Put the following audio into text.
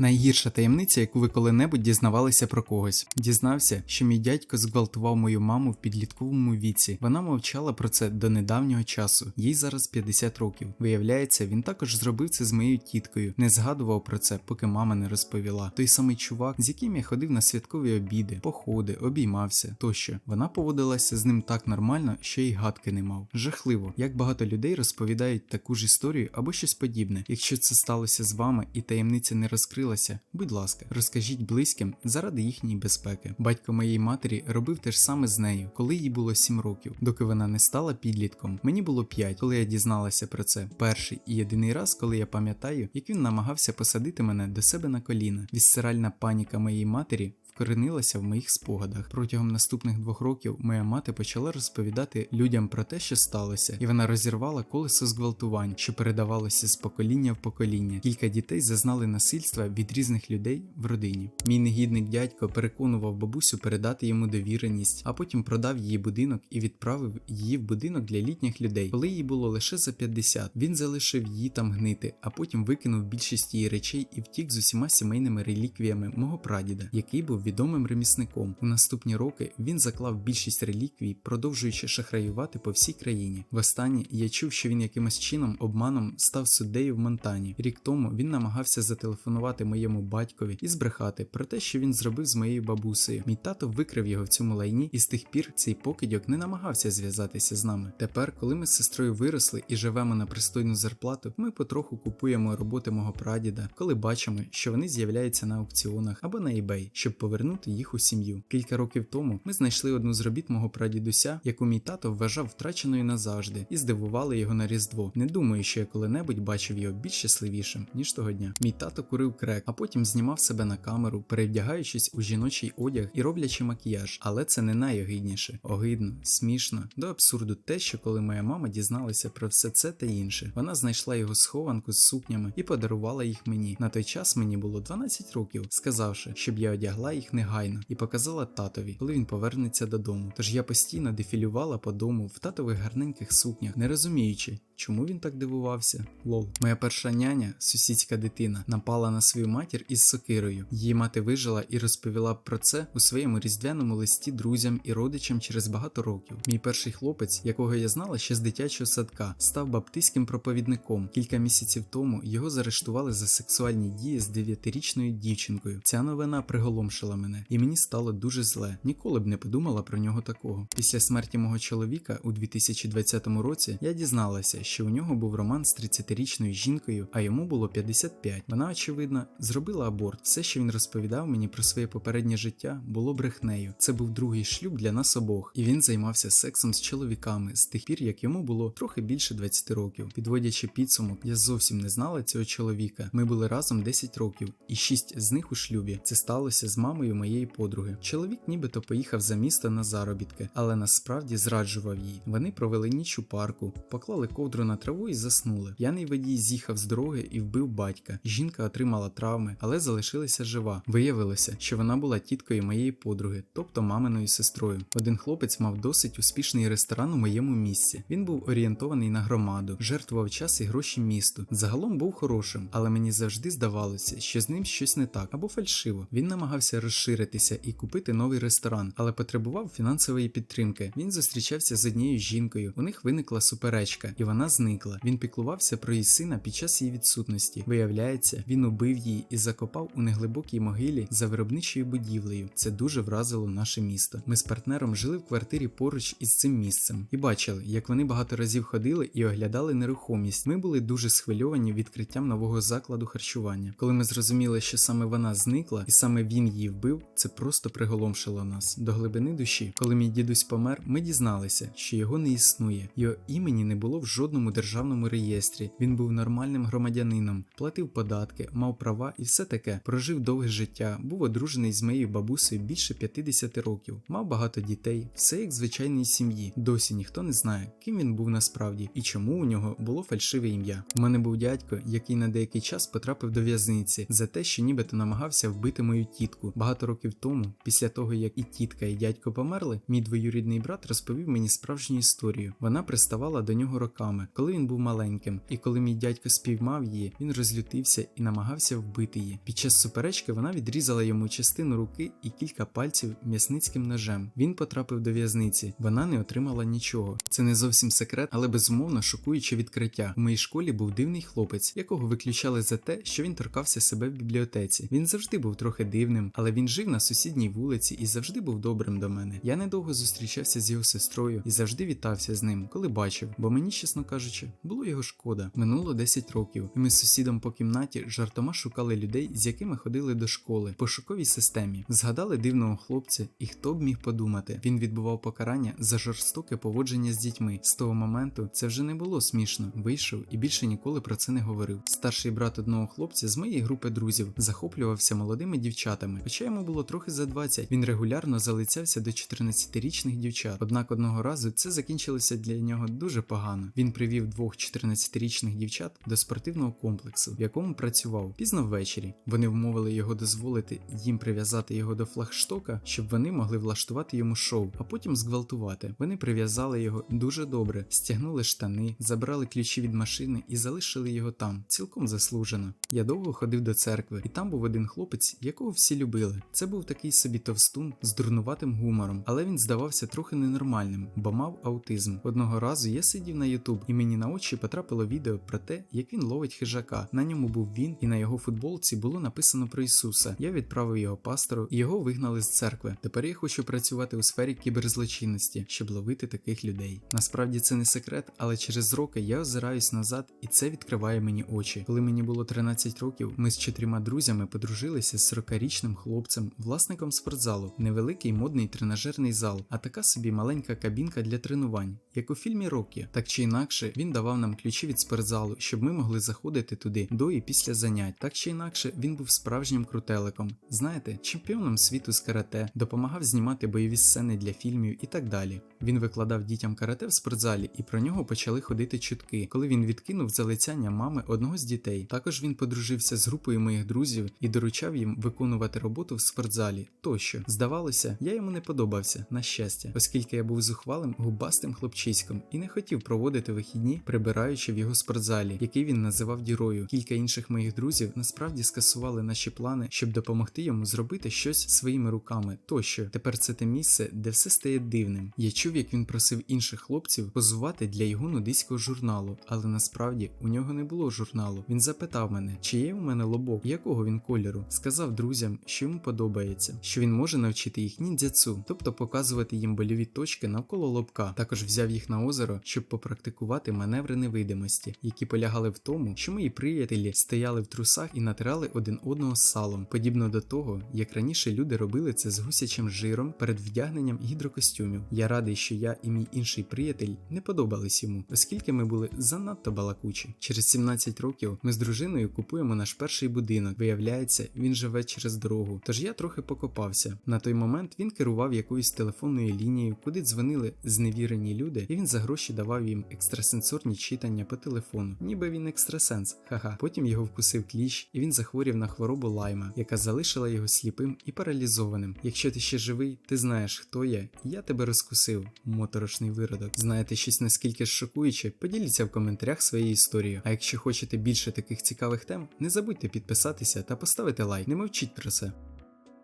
Найгірша таємниця, яку ви коли-небудь дізнавалися про когось. Дізнався, що мій дядько зґвалтував мою маму в підлітковому віці. Вона мовчала про це до недавнього часу. Їй зараз 50 років. Виявляється, він також зробив це з моєю тіткою. Не згадував про це, поки мама не розповіла. Той самий чувак, з яким я ходив на святкові обіди, походи, обіймався тощо. Вона поводилася з ним так нормально, що й гадки не мав. Жахливо, як багато людей розповідають таку ж історію або щось подібне. Якщо це сталося з вами і таємниця не розкрилася, будь ласка, розкажіть близьким заради їхньої безпеки. Батько моєї матері робив те ж саме з нею, коли їй було 7 років, доки вона не стала підлітком. Мені було 5, коли я дізналася про це. Перший і єдиний раз, коли я пам'ятаю, як він намагався посадити мене до себе на коліна. Вісцеральна паніка моєї матері вкоренилася в моїх спогадах. Протягом наступних двох років моя мати почала розповідати людям про те, що сталося, і вона розірвала колесо зґвалтувань, що передавалося з покоління в покоління. Кілька дітей зазнали насильства від різних людей в родині. Мій негідник дядько переконував бабусю передати йому довіреність, а потім продав її будинок і відправив її в будинок для літніх людей. Коли їй було лише за 50, він залишив її там гнити, а потім викинув більшість її речей і втік з усіма сімейними реліквіями мого прадіда, який був відомим ремісником. У наступні роки він заклав більшість реліквій, продовжуючи шахраювати по всій країні. Востаннє я чув, що він якимось чином обманом став суддею в Монтані. Рік тому він намагався зателефонувати моєму батькові і збрехати про те, що він зробив з моєю бабусею. Мій тато викрив його в цьому лайні, і з тих пір цей покидьок не намагався зв'язатися з нами. Тепер, коли ми з сестрою виросли і живемо на пристойну зарплату, ми потроху купуємо роботи мого прадіда, коли бачимо, що вони з'являються на аукціонах або на eBay, щоб повернути їх у сім'ю. Кілька років тому ми знайшли одну з робіт мого прадідуся, яку мій тато вважав втраченою назавжди, і здивували його на різдво. Не думаю, що я коли-небудь бачив його більш щасливішим ніж того дня. Мій тато курив крек, а потім знімав себе на камеру, перевдягаючись у жіночий одяг і роблячи макіяж. Але це не найогидніше. Огидно, смішно, до абсурду те, що коли моя мама дізналася про все це та інше, вона знайшла його схованку з сукнями і подарувала їх мені. На той час мені було 12 років, сказавши, щоб я одягла їх негайно і показала татові, коли він повернеться додому. Тож я постійно дефілювала по дому в татових гарненьких сукнях, не розуміючи, чому він так дивувався. Лол. Моя перша няня, сусідська дитина, напала на свою матір із сокирою. Її мати вижила і розповіла про це у своєму різдвяному листі друзям і родичам через багато років. Мій перший хлопець, якого я знала ще з дитячого садка, став баптистським проповідником. Кілька місяців тому його заарештували за сексуальні дії з дев'ятирічною дівчинкою. Ця новина приголомшила мене, і мені стало дуже зле. Ніколи б не подумала про нього такого. Після смерті мого чоловіка у 2020 році я дізналася, що у нього був роман з 30-річною жінкою, а йому було 55. Вона, очевидно, зробила аборт. Все, що він розповідав мені про своє попереднє життя, було брехнею. Це був другий шлюб для нас обох, і він займався сексом з чоловіками з тих пір, як йому було трохи більше 20 років. Підводячи підсумок, я зовсім не знала цього чоловіка. Ми були разом 10 років, і 6 з них у шлюбі. Це сталося з мамою моєї подруги. Чоловік нібито поїхав за місто на заробітки, але насправді зраджував її. Вони провели ніч у парку, поклали ковдру на траву і заснули. П'яний водій з'їхав з дороги і вбив батька. Жінка отримала травми, але залишилася жива. Виявилося, що вона була тіткою моєї подруги, тобто маминою сестрою. Один хлопець мав досить успішний ресторан у моєму місці. Він був орієнтований на громаду, жертвував час і гроші місту. Загалом був хорошим, але мені завжди здавалося, що з ним щось не так або фальшиво. Він намагався розширитися і купити новий ресторан, але потребував фінансової підтримки. Він зустрічався з однією жінкою. У них виникла суперечка, і вона зникла. Він піклувався про її сина під час її відсутності. Виявляється, він убив її і закопав у неглибокій могилі за виробничою будівлею. Це дуже вразило наше місто. Ми з партнером жили в квартирі поруч із цим місцем і бачили, як вони багато разів ходили і оглядали нерухомість. Ми були дуже схвильовані відкриттям нового закладу харчування. Коли ми зрозуміли, що саме вона зникла і саме він її вбив, це просто приголомшило нас до глибини душі. Коли мій дідусь помер, ми дізналися, що його не існує. Його імені не було в жодному державному реєстрі. Він був нормальним громадянином, платив податки, мав права і все таке. Прожив довге життя, був одружений з моєю бабусею більше 50 років, мав багато дітей, все як в звичайній сім'ї. Досі ніхто не знає, ким він був насправді і чому у нього було фальшиве ім'я. У мене був дядько, який на деякий час потрапив до в'язниці за те, що нібито намагався вбити мою тітку. Багато років тому, після того як і тітка, і дядько померли, мій двоюрідний брат розповів мені справжню історію. Вона приставала до нього роками, коли він був маленьким, і коли мій дядько спіймав її, він розлютився і намагався вбити її. Під час суперечки вона відрізала йому частину руки і кілька пальців м'ясницьким ножем. Він потрапив до в'язниці. Вона не отримала нічого. Це не зовсім секрет, але безумовно шокуюче відкриття. У моїй школі був дивний хлопець, якого виключали за те, що він торкався себе в бібліотеці. Він завжди був трохи дивним, але він жив на сусідній вулиці і завжди був добрим до мене. Я недовго зустрічався з його сестрою і завжди вітався з ним, коли бачив, бо мені, чесно кажучи, було його шкода. Минуло 10 років, і ми з сусідом по кімнаті жартома шукали людей, з якими ходили до школи, по шоковій системі. Згадали дивного хлопця, і хто б міг подумати, він відбував покарання за жорстоке поводження з дітьми. З того моменту це вже не було смішно. Вийшов і більше ніколи про це не говорив. Старший брат одного хлопця з моєї групи друзів захоплювався молодими дівчатами, хоча йому було трохи за 20. Він регулярно залицявся до 14-річних дівчат. Однак одного разу це закінчилося для нього дуже погано. Він привів двох 14-річних дівчат до спортивного комплексу, в якому працював пізно ввечері. Вони вмовили його дозволити їм прив'язати його до флагштока, щоб вони могли влаштувати йому шоу, а потім зґвалтувати. Вони прив'язали його дуже добре, стягнули штани, забрали ключі від машини і залишили його там, цілком заслужено. Я довго ходив до церкви, і там був один хлопець, якого всі любили. Це був такий собі товстун з дурнуватим гумором, але він здавався трохи ненормальним, бо мав аутизм. Одного разу я сидів на Ютуб, і мені на очі потрапило відео про те, як він ловить хижака. На ньому був він, і на його футболці було написано про Ісуса. Я відправив його пастору, і його вигнали з церкви. Тепер я хочу працювати у сфері кіберзлочинності, щоб ловити таких людей. Насправді це не секрет, але через роки я озираюсь назад, і це відкриває мені очі. Коли мені було 13 років, ми з чотирма друзями подружилися з 40-річним хлопцем, власником спортзалу, невеликий модний тренажерний зал, а така собі маленька кабінка для тренувань, як у фільмі Рокі. Так чи інакше, він давав нам ключі від спортзалу, щоб ми могли заходити туди до і після занять. Так чи інакше, він був справжнім крутеликом. Знаєте, чемпіоном світу з карате, допомагав знімати бойові сцени для фільмів і так далі. Він викладав дітям карате в спортзалі, і про нього почали ходити чутки, коли він відкинув залицяння мами одного з дітей. Також він подружився з групою моїх друзів і доручав їм виконувати роботу в спортзалі. Тощо, здавалося, я йому не подобався, на щастя, оскільки я був зухвалим губастим хлопчиськом і не хотів проводити вихідні, прибираючи в його спортзалі, який він називав дірою. Кілька інших моїх друзів насправді скасували наші плани, щоб допомогти йому зробити щось своїми руками. Тощо, тепер це те місце, де все стає дивним. Я чув, як він просив інших хлопців позувати для його нудиського журналу, але насправді у нього не було журналу. Він запитав мене, чи є у мене лобок, якого він кольору. Сказав друзям, що йому подобається, що він може навчити їх ніндзяцу, тобто показувати їм больові точки навколо лобка. Також взяв їх на озеро, щоб попрактикувати маневри невидимості, які полягали в тому, що мої приятелі стояли в трусах і натирали один одного салом, подібно до того, як раніше люди робили це з гусячим жиром перед вдягненням гідрокостюмів. Я радий, що я і мій інший приятель не подобались йому, оскільки ми були занадто балакучі. Через 17 років ми з дружиною купуємо наш перший будинок. Виявляється, він живе через дорогу. Тож я трохи покопався. На той момент він керував якоюсь телефонною лінією, куди дзвонили зневірені люди, і він за гроші давав їм екстрасенсорні читання по телефону. Ніби він екстрасенс. Ха-ха. Потім його вкусив кліщ, і він захворів на хворобу лайма, яка залишила його сліпим і паралізованим. Якщо ти ще живий, ти знаєш, хто я, я тебе розкусив, моторошний виродок. Знаєте щось наскільки шокуюче? Поділіться в коментарях своєю історією. А якщо хочете більше таких цікавих тем, не забудьте підписатися та поставити лайк. Не мовчіть про це.